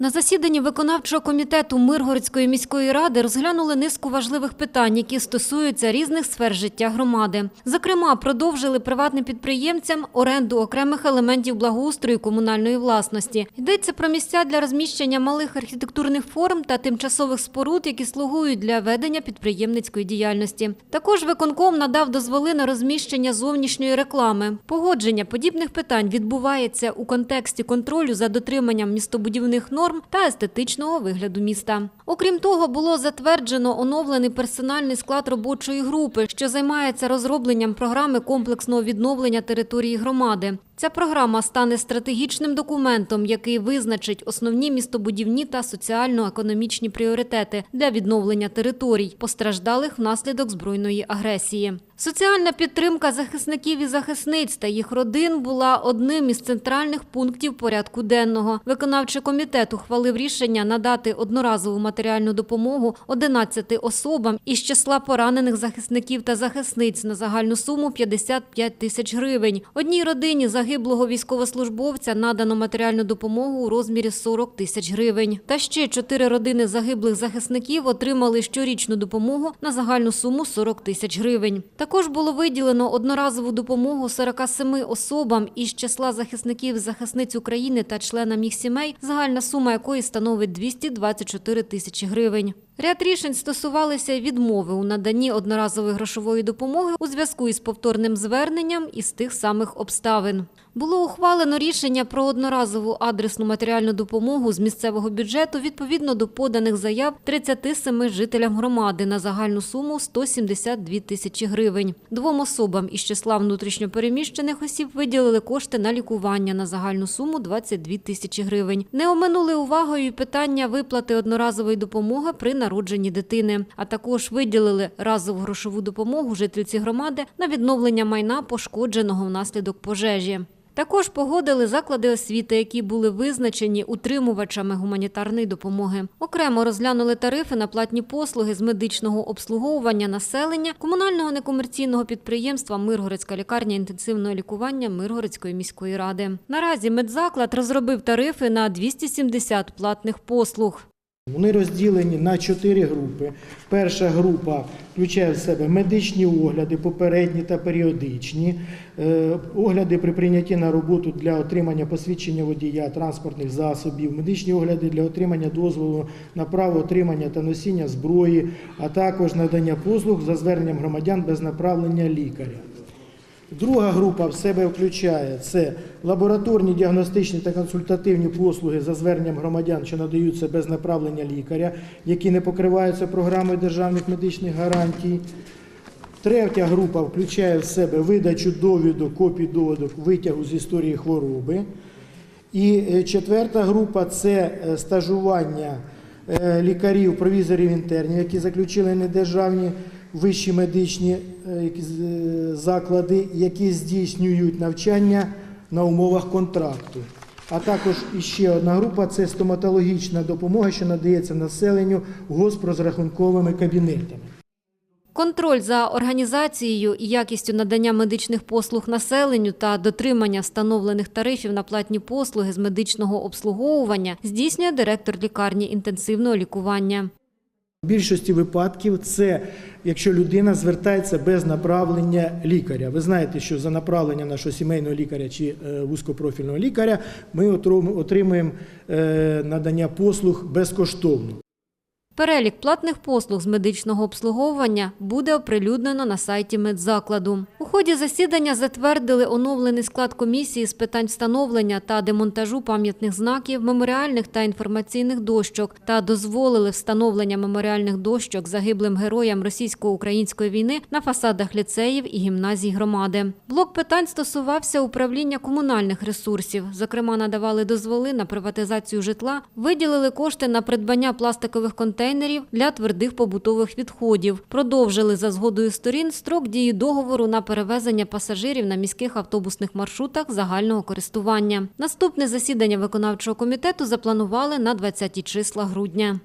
На засіданні виконавчого комітету Миргородської міської ради розглянули низку важливих питань, які стосуються різних сфер життя громади. Зокрема, продовжили приватним підприємцям оренду окремих елементів благоустрою комунальної власності. Йдеться про місця для розміщення малих архітектурних форм та тимчасових споруд, які слугують для ведення підприємницької діяльності. Також виконком надав дозволи на розміщення зовнішньої реклами. Погодження подібних питань відбувається у контексті контролю за дотриманням містобудівних норм та естетичного вигляду міста. Окрім того, було затверджено оновлений персональний склад робочої групи, що займається розробленням програми комплексного відновлення території громади. Ця програма стане стратегічним документом, який визначить основні містобудівні та соціально-економічні пріоритети для відновлення територій, постраждалих внаслідок збройної агресії. Соціальна підтримка захисників і захисниць та їх родин була одним із центральних пунктів порядку денного. Виконавчий комітет ухвалив рішення надати одноразову матеріальну допомогу 11 особам із числа поранених захисників та захисниць на загальну суму 55 тисяч гривень. Одній родині загиблого військовослужбовця надано матеріальну допомогу у розмірі 40 тисяч гривень. Та ще чотири родини загиблих захисників отримали щорічну допомогу на загальну суму 40 тисяч гривень. Також було виділено одноразову допомогу 47 особам із числа захисників захисниць України та членам їх сімей, загальна сума якої становить 224 тисячі гривень. Ряд рішень стосувалися відмови у наданні одноразової грошової допомоги у зв'язку із повторним зверненням із тих самих обставин. Було ухвалено рішення про одноразову адресну матеріальну допомогу з місцевого бюджету відповідно до поданих заяв 37 жителям громади на загальну суму 172 тисячі гривень. Двом особам із числа внутрішньопереміщених осіб виділили кошти на лікування на загальну суму 22 тисячі гривень. Не оминули увагою питання виплати одноразової допомоги при народженні дитини, а також виділили разову грошову допомогу жительці громади на відновлення майна, пошкодженого внаслідок пожежі. Також погодили заклади освіти, які були визначені утримувачами гуманітарної допомоги. Окремо розглянули тарифи на платні послуги з медичного обслуговування населення комунального некомерційного підприємства Миргородська лікарня інтенсивного лікування Миргородської міської ради. Наразі медзаклад розробив тарифи на 270 платних послуг. Вони розділені на чотири групи. Перша група включає в себе медичні огляди, попередні та періодичні, е, огляди при прийнятті на роботу для отримання посвідчення водія транспортних засобів, медичні огляди для отримання дозволу на право отримання та носіння зброї, а також надання послуг за зверненням громадян без направлення лікаря. Друга група в себе включає це лабораторні діагностичні та консультативні послуги за зверненням громадян, що надаються без направлення лікаря, які не покриваються програмою державних медичних гарантій. Третя група включає в себе видачу довідок, копій довідок, витягу з історії хвороби. І е, четверта група це е, стажування е, лікарів, провізорів інтернів, які заключили недержавні вищі медичні е, е, заклади, які здійснюють навчання на умовах контракту. А також іще одна група це стоматологічна допомога, що надається населенню госпрозрахунковими кабінетами. Контроль за організацією і якістю надання медичних послуг населенню та дотримання встановлених тарифів на платні послуги з медичного обслуговування здійснює директор лікарні інтенсивного лікування. В більшості випадків це якщо людина звертається без направлення лікаря. Ви знаєте, що за направлення нашого сімейного лікаря чи е, вузькопрофільного лікаря ми отримуємо е, надання послуг безкоштовно. Перелік платних послуг з медичного обслуговування буде оприлюднено на сайті медзакладу. У ході засідання затвердили оновлений склад комісії з питань встановлення та демонтажу пам'ятних знаків, меморіальних та інформаційних дощок та дозволили встановлення меморіальних дощок загиблим героям російсько-української війни на фасадах ліцеїв і гімназій громади. Блок питань стосувався управління комунальних ресурсів. Зокрема, надавали дозволи на приватизацію житла, виділили кошти на придбання пластикових контейнерів для твердих побутових відходів. Продовжили за згодою сторін строк дії договору на перевезення пасажирів на міських автобусних маршрутах загального користування. Наступне засідання виконавчого комітету запланували на 20 числа грудня.